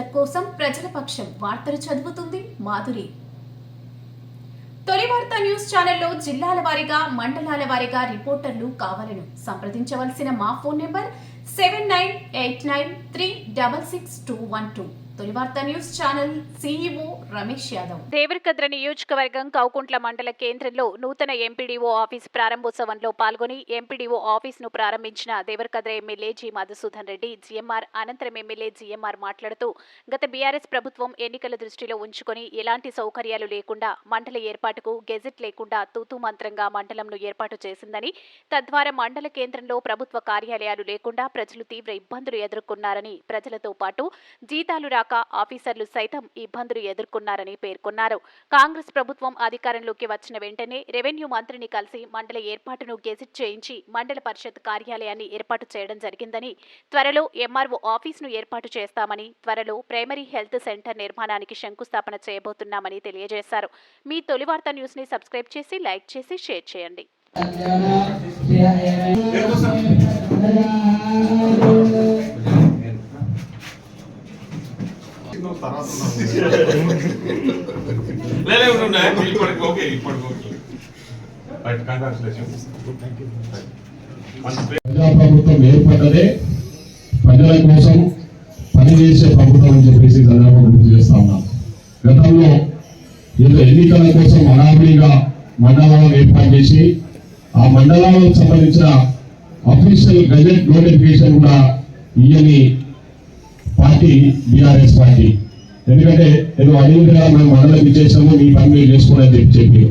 ప్రజల కోసం ప్రజల పక్షం వార్తలు చదువుతుంది మాధురి. తొలి వార్త న్యూస్ ఛానల్లో జిల్లాల వారీగా మండలాల వారీగా రిపోర్టర్లు కావాలను సంప్రదించవలసిన మా phone number seven nine eight nine three double six two one two. తొలి వార్త news channel CEO Ramesh Yadav. Devarakadra నియోజకవర్గం కౌకుంట్ల మండల కేంద్రంలో నూతన ఎంపీడీఓ ఆఫీస్ ప్రారంభోత్సవంలో పాల్గొని ఎంపీడీఓ ఆఫీస్ను ప్రారంభించిన Devarakadra MLA G Madhusudan Reddy GMR అనంతరం ఎమ్మెల్యే జీఎంఆర్ మాట్లాడుతూ గత బీఆర్ఎస్ ప్రభుత్వం ఎన్నికల దృష్టిలో ఉంచుకొని ఎలాంటి సౌకర్యాలు లేకుండా మండల ఏర్పాటుకు గెజెట్ లేకుండా తూతు మంత్రంగా మండలంను ఏర్పాటు చేసిందని తద్వారా మండల కేంద్రంలో ప్రభుత్వ కార్యాలయాలు లేకుండా ప్రజలు తీవ్ర ఇబ్బందులు ఎదుర్కొన్నారని ప్రజలతో పాటు జీతాలు రాక ఆఫీసర్లు సైతం ఇబ్బందులు ఎదుర్కొన్నారని పేర్కొన్నారు. కాంగ్రెస్ ప్రభుత్వం అధికారంలోకి వచ్చిన వెంటనే రెవెన్యూ మంత్రిని కలిసి మండల ఏర్పాటును గెజిట్ చేయించి మండల పరిషత్ కార్యాలయాన్ని ఏర్పాటు చేయడం జరిగిందని త్వరలో ఎంఆర్ఓ ఆఫీసును ఏర్పాటు చేస్తామని త్వరలో ప్రైమరీ హెల్త్ సెంటర్ నిర్మాణానికి శంకుస్థాపన చేయబోతున్నామని తెలియజేశారు. మీ తొలి వార్త న్యూస్ని సబ్స్క్రైబ్ చేసి లైక్ చేసి షేర్ చేయండి. లేదు ఇప్పటికి ఓకే ఇప్పటికి ఓకే ప్రజాప్రభుత్వం ఏర్పడ్డదే ప్రజల కోసం పనిచేసే ప్రభుత్వం అని చెప్పేసి ఈ సందర్భంగా గుర్తు చేస్తా ఉన్నాం. గతంలో ఏదో ఎన్నికల కోసం హడావిడిగా మండలాలను ఏర్పాటు చేసి ఆ మండలాలకు సంబంధించిన అఫీషియల్ గజెట్ నోటిఫికేషన్ కూడా ఇయని పార్టీ బీఆర్ఎస్ పార్టీ ఎందుకంటే నేను అడిగినగా మనం మండలం ఇచ్చేసాము మీ పని మీరు చేసుకోవాలని చెప్పి చెప్పి.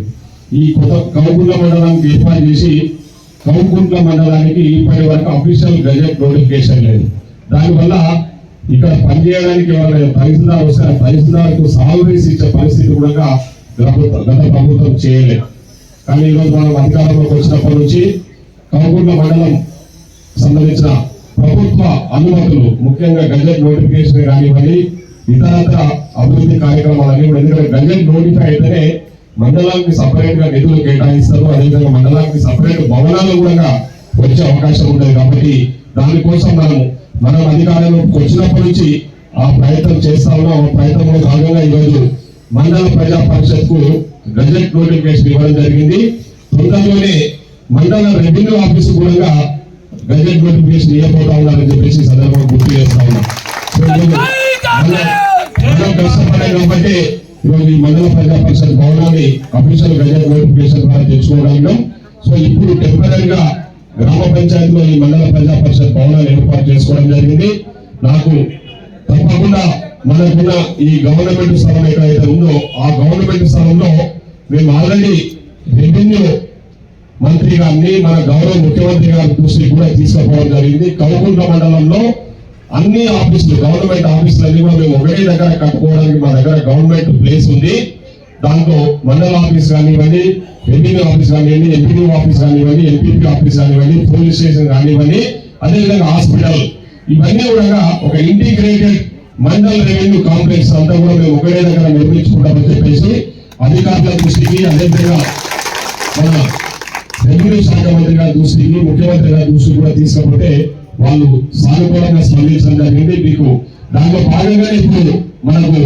ఈ కొత్త కౌకుంట్ల మండలానికి ఏర్పాటు చేసి కౌకుంట్ల మండలానికి ఇప్పటి వరకు అఫీషియల్ గజెట్ నోటిఫికేషన్ లేదు. దానివల్ల ఇక్కడ పనిచేయడానికి వాళ్ళ తహసీల్దార్ వస్తే ఆ తహసీల్దార్కు సాలరీస్ ఇచ్చే పరిస్థితి కూడా ప్రభుత్వం గత ప్రభుత్వం చేయలేదు. కానీ ఈరోజు మనం అధికారంలోకి వచ్చినప్పటి నుంచి కౌకుంట్ల మండలం సంబంధించిన ప్రభుత్వ అనుమతులు ముఖ్యంగా గజెట్ నోటిఫికేషన్ కానివ్వండి ఇతరత్ర అభివృద్ధి కార్యక్రమాలన్నీ కూడా ఎందుకంటే గజెట్ నోటిఫై అయితేనే మండలానికి సపరేట్గా నిధులు కేటాయిస్తారు. అదేవిధంగా మండలానికి సపరేట్ భవనాలు కూడా వచ్చే అవకాశం ఉంటుంది కాబట్టి దానికోసం మనం మనం అధికారంలోకి వచ్చినప్పటి నుంచి ఆ ప్రయత్నం చేస్తా ఉన్నాం. ఆ ప్రయత్నంలో భాగంగా ఈరోజు మండల ప్రజా పరిషత్కు గజెట్ నోటిఫికేషన్ ఇవ్వడం జరిగింది. తొందరలోనే మండల రెవెన్యూ ఆఫీస్ కూడా గజెట్ నోటిఫికేషన్ ఇవ్వబోతా ఉన్నారని చెప్పేసి సందర్భంగా గుర్తు చేస్తా ఉన్నాం. కాబట్టి ఈరోజు ఈ మండల ప్రజా పరిషత్ భవనాన్ని అఫీషియల్ గజెట్ నోటిఫికేషన్ ద్వారా తెచ్చుకోవడంలో సో ఇప్పుడు టెంపరీగా గ్రామ పంచాయతీలో ఈ మండల ప్రజా పరిషత్ భవనాన్ని ఏర్పాటు చేసుకోవడం జరిగింది నాకు తప్పకుండా మనకున్న ఈ గవర్నమెంట్ స్థలం ఏదైతే ఉందో ఆ గవర్నమెంట్ స్థలంలో మేము ఆల్రెడీ రెవెన్యూ మంత్రి గారిని మన గౌరవ ముఖ్యమంత్రి గారి దృష్టికి కూడా తీసుకుపోవడం జరిగింది కౌకుంట మండలంలో అన్ని ఆఫీసులు గవర్నమెంట్ ఆఫీసులు అన్ని కూడా మేము ఒకటే దగ్గర కట్టుకోవడానికి మా దగ్గర గవర్నమెంట్ ప్లేస్ ఉంది. దాంట్లో మండల ఆఫీస్ కానివ్వండి రెవెన్యూ ఆఫీస్ కానివ్వండి ఎంపీడీ ఆఫీస్ కానివ్వండి ఎంపీపీ ఆఫీస్ కానివ్వండి పోలీస్ స్టేషన్ కానివ్వండి అదేవిధంగా హాస్పిటల్. ఇవన్నీ కూడా ఒక ఇంటిగ్రేటెడ్ మండల్ రెవెన్యూ కాంప్లెక్స్ అంతా కూడా మేము ఒకటే దగ్గర నిర్మించుకుంటామని చెప్పేసి అధికారుల దృష్టికి అదేవిధంగా మన రెవెన్యూ శాఖ మంత్రి గారి దృష్టికి ముఖ్యమంత్రి గారి దృష్టికి కూడా తీసుకపోతే వాళ్ళు సానుకూలంగా స్పందించడం జరిగింది మీకు దాంట్లో భాగంగానే ఇప్పుడు మనకు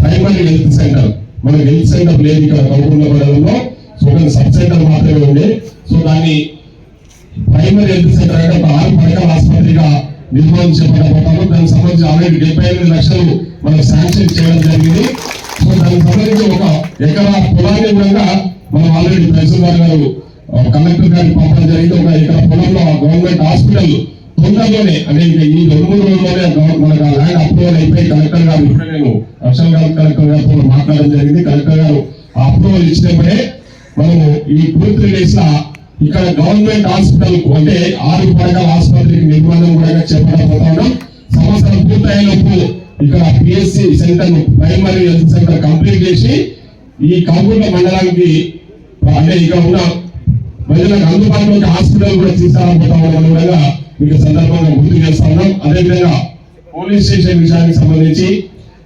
ప్రైమరీ హెల్త్ సెంటర్ మన హెల్త్ సెంటర్ లేదు ఇక్కడ కౌకుండా మండలంలో సో ఒక సబ్ సెంటర్ మాత్రమే ఉంది. సో దాన్ని ప్రైమరీ హెల్త్ సెంటర్ అంటే ఒక ఆరు పడకల ఆసుపత్రిగా నిర్వహించబడబోతాము దానికి సంబంధించి ఆల్రెడీ డెబ్బై ఎనిమిది లక్షలు మనకు శాంక్షన్ చేయడం జరిగింది. సో దానికి సంబంధించి ఒక ఎకరా పొలాన్ని కూడా మనం ఆల్రెడీ తహసీల్దార్ గారు కలెక్టర్ గారికి పంపడం జరిగింది. ఒక ఎకరా పొలంలో గవర్నమెంట్ హాస్పిటల్ తొందరలోనే అంటే ఇంకా ఈ రెండు మూడు రోజుల్లోనే మనకు ఆ ల్యాండ్ అప్రూవల్ అయిపోయి కలెక్టర్ గారు ఇప్పుడే నేను అక్షల్ గారు కలెక్టర్ గారితో మాట్లాడడం జరిగింది. కలెక్టర్ గారు ఆ అప్రూవల్ ఇచ్చినప్పుడే మనము ఈ టూ త్రీ డేస్ ఇక్కడ గవర్నమెంట్ హాస్పిటల్ అంటే ఆరు పడకల ఆసుపత్రికి నిర్మాణం కూడా చేపట్టబోతా ఉన్నాం. సంవత్సరం పూర్తయ్యేలోపు ఇక్కడ PSC centre primary health centre complete చేసి ఈ కంపూర్ల మండలానికి అంటే ఇక్కడ ఉన్న ప్రజలకు అందుబాటులోకి హాస్పిటల్ కూడా తీసుకురాబోతా ఉన్నాం. కూడా మీకు సందర్భంగా గుర్తు చేస్తాము. అదేవిధంగా పోలీస్ స్టేషన్ విషయానికి సంబంధించి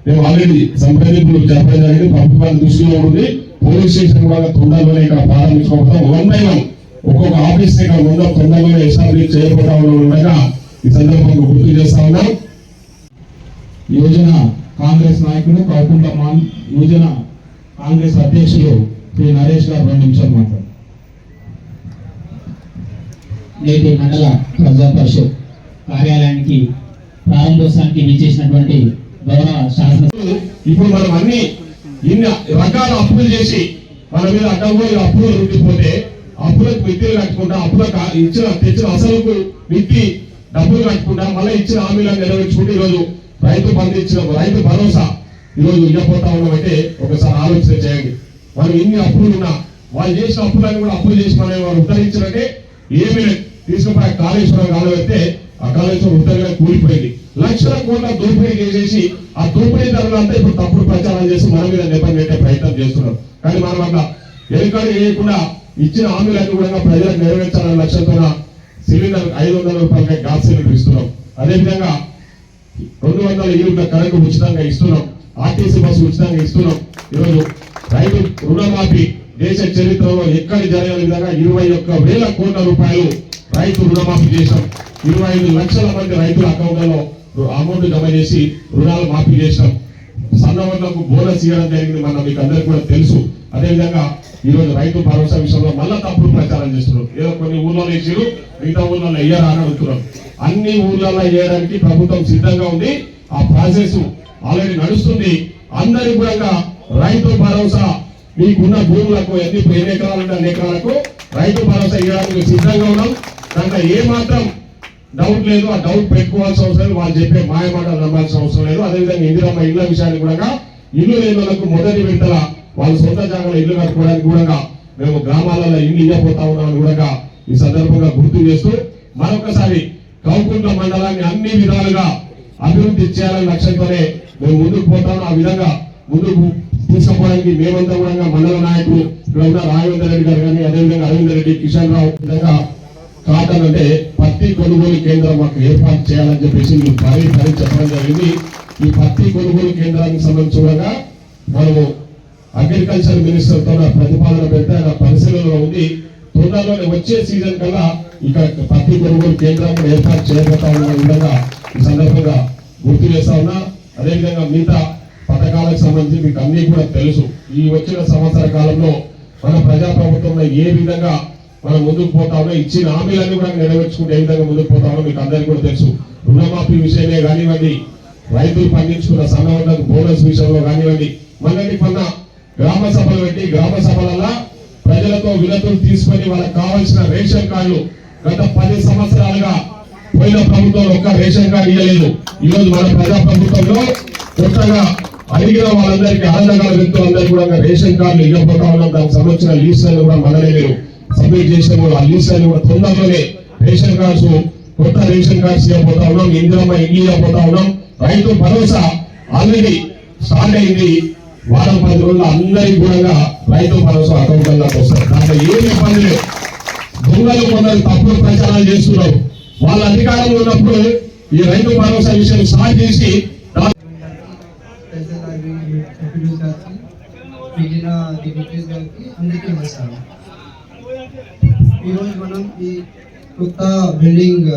మేము ఆల్రెడీ సంప్రదింపులు చెప్పడం జరిగింది. ప్రభుత్వాన్ని దృష్టిలో ఉంది పోలీస్ స్టేషన్ కూడా తొందరలోనే ఇక్కడ ప్రారంభించుకోవడం. వన్ బై వన్ ఒక్కొక్క ఆఫీస్ ఇక్కడ ముందు తొందరలోనే ఎస్టాబ్లిష్ చేయబోతా ఉండగా ఈ సందర్భంగా గుర్తు చేస్తా ఉన్నాం. యువజన కాంగ్రెస్ నాయకులు కాకుండా మాన్ యువజన కాంగ్రెస్ అధ్యక్షులు శ్రీ నరేష్ గారు రెండు నిమిషాలు నేటి మండల ప్రజాపరిషత్ కార్యాలయానికి ప్రారంభోత్సవానికి విచ్చేసినటువంటి గౌరవ శాసన ఇప్పుడు మనం అన్ని ఇన్ని రకాల అప్పులు చేసి మన మీద అడ్డంపోయి అప్పులు రుద్దిపోతే అప్పులకు మిత్తిలు కట్టుకుంటా అప్పులకు ఇచ్చిన తెచ్చిన అసలుకు మిత్తి డబ్బులు కట్టుకుంటా మళ్ళీ ఇచ్చిన హామీలను నెరవేర్చుకుంటూ ఈరోజు రైతు బంధు ఇచ్చిన రైతు భరోసా ఈరోజు ఇవ్వపోతా ఉన్నామంటే ఒకసారి ఆలోచన చేయండి. మనం ఇన్ని అప్పులు ఉన్నా వాళ్ళు చేసిన అప్పులను కూడా అప్పులు చేసి మనం వారు ఉద్ధరించారంటే ఏమీ లేదు. తీసుకుపోయి కాళేశ్వరం కాలం అయితే ఆ కాళేశ్వరం ఉత్తరంగా కూలిపోయింది. లక్షల కోట్ల దోపిడీ చేసేసి ఆ దోపిడీ ధరలంతా ఇప్పుడు తప్పుడు ప్రచారం చేసి మన మీద నిబంధన పెట్టే ప్రయత్నం చేస్తున్నారు. కానీ మనం అట్లా ఎన్నికలు వేయకుండా ఇచ్చిన హామీలన్నీ కూడా ప్రజలకు నెరవేర్చాలన్న లక్ష్యంతో సిలిండర్ ఐదు వందల రూపాయలకి గ్యాస్ సిలిండర్ ఇస్తున్నాం. అదేవిధంగా రెండు వందల యూనిట్ల కరెంటు ఉచితంగా ఇస్తున్నాం. ఆర్టీసీ బస్సు ఉచితంగా ఇస్తున్నాం. ఈరోజు రైతు రుణమాఫీ దేశ చరిత్రలో ఎక్కడ జరగని విధంగా ఇరవై ఒక్క వేల కోట్ల రూపాయలు రైతు రుణమాఫీ చేశాం. ఇరవై ఐదు లక్షల మంది రైతుల అకౌంట్లలో అమౌంట్ జమ చేసి రుణాలు మాఫీ చేశాం. సన్నవర్లకు బోనస్ ఇవ్వడం జరిగింది మన మీకు అందరికీ కూడా తెలుసు. అదేవిధంగా ఈ రోజు రైతు భరోసా విషయంలో మళ్ళా తప్పుడు ప్రచారం చేస్తున్నారు. ఏదో కొన్ని ఊర్లలో వేసారు మిగతా ఊర్లలో వేయరా అని అడుగుతున్నారు అన్ని ఊళ్ళలో వేయడానికి ప్రభుత్వం సిద్ధంగా ఉంది. ఆ ప్రాసెస్ ఆల్రెడీ నడుస్తుంది. అందరి కూడా రైతు భరోసా మీకున్న భూములకు ఎన్ని ఎన్ని ఎకరాలు ఉంటే ఎకరాలకు రైతు భరోసా ఇవ్వడానికి సిద్ధంగా ఉన్నాం. దాంట్లో ఏ మాత్రం డౌట్ లేదు ఆ డౌట్ పెట్టుకోవాల్సిన అవసరం లేదు. వాళ్ళు చెప్పే మాయమాటలు నమ్మాల్సిన అవసరం లేదు. అదేవిధంగా ఇందిరమ్మ ఇళ్ళ విషయాన్ని కూడా ఇల్లు లేని వాళ్ళకు మొదటి విడతల వాళ్ళ సొంత జాగాలో ఇల్లు కట్టుకోవడానికి కూడా మేము గ్రామాలలో ఇల్లు ఇవ్వబోతా ఉన్నామని కూడా ఈ సందర్భంగా గుర్తు చేస్తూ మరొకసారి కౌకుంట మండలాన్ని అన్ని విధాలుగా అభివృద్ధి చేయాలనే లక్ష్యంతోనే మేము ముందుకు పోతాం ఆ విధంగా ముందుకు తీసుకుపోవడానికి మేమంతా కూడా మండల నాయకులు ఇక్కడ ఉన్న రాఘవేంద్ర రెడ్డి గారు కానీ అదేవిధంగా అరవింద్ రెడ్డి కిషన్ రావు విధంగా కాటన్ అంటే పత్తి కొనుగోలు కేంద్రం మాకు ఏర్పాటు చేయాలని చెప్పేసి మీరు పని పరి చెప్పడం జరిగింది. ఈ పత్తి కొనుగోలు కేంద్రానికి సంబంధించి కూడా మనము అగ్రికల్చర్ మినిస్టర్తో ప్రతిపాదన పెడితే ఆయన పరిశీలనలో ఉంది. తొందరలోనే వచ్చే సీజన్ కల్లా ఇక్కడ పత్తి కొనుగోలు కేంద్రం ఏర్పాటు చేయబోతా ఉన్న విధంగా ఈ సందర్భంగా గుర్తు చేస్తా ఉన్నా. అదేవిధంగా మిగతా పథకాలకు సంబంధించి మీకు అన్ని కూడా తెలుసు. ఈ వచ్చిన సంవత్సర కాలంలో మన ప్రజా ప్రభుత్వంలో ఏ విధంగా మనం ముందుకు పోతామో ఇచ్చిన హామీలన్నీ కూడా నెరవేర్చుకుంటే ఏ విధంగా ముందుకు పోతామో మీకు అందరికీ కూడా తెలుసు. రుణమాఫీ విషయమే కానివ్వండి రైతులు పండించుకున్న సన్నవడ్లకు బోనస్ విషయంలో కానివ్వండి మొన్నటి మొన్న గ్రామ సభలు పెట్టి గ్రామ సభలలో ప్రజలతో వినతులు తీసుకొని వాళ్ళకి కావాల్సిన రేషన్ కార్డులు గత పది సంవత్సరాలుగా పోయిన ప్రభుత్వం ఒక్క రేషన్ కార్డు ఇవ్వలేదు ఈ రోజు మన ప్రజా ప్రభుత్వంలో కొత్తగా అడిగిన వాళ్ళందరికీ ఆనందగల వ్యక్తులందరికీ కూడా రేషన్ కార్డులు ఇవ్వబోతా ఉన్నాం. దానికి సంబంధించిన లీస్ట్ కూడా మననే మీరు సబ్మిట్ చేసిన కూడా ఆ కూడా తొందరలోనే రేషన్ కార్డ్స్ కొత్త రేషన్ కార్డ్స్ ఇవ్వబోతా ఉన్నాం ఇందిరమ్మ ఇల్లు ఇవ్వబోతా ఉన్నాం. రైతు భరోసా ఆల్రెడీ స్టార్ట్ అయింది. వారం పది రోజులు అందరికీ కూడా రైతు భరోసా అకౌంట్లకు వస్తారు దాంట్లో ఏం ఇబ్బంది లేదు. దొంగలు కొందరు తప్పుడు ప్రచారాలు చేస్తున్నారు. వాళ్ళ అధికారంలో ఉన్నప్పుడు ఈ రైతు భరోసా విషయం స్టార్ట్ చేసి దా- ప్రెసిడెంట్ మిగిలిన డిగ్రీస్ గారికి అందరికీ నమస్కారం. ఈరోజు మనం ఈ కొత్త బిల్డింగ్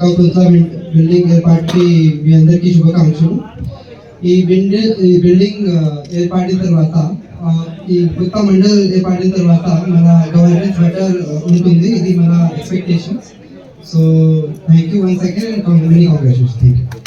కొత్త బిల్డింగ్ ఏర్పాటుకి మీ అందరికీ శుభాకాంక్షలు. ఈ బిల్డింగ్ ఈ బిల్డింగ్ ఏర్పాటిన తర్వాత ఈ కొత్త మండల్ ఏర్పాటిన తర్వాత మన గవర్నెన్స్ బెటర్ ఉంటుంది. ఇది మన expectations so thank you one second many congratulation thank you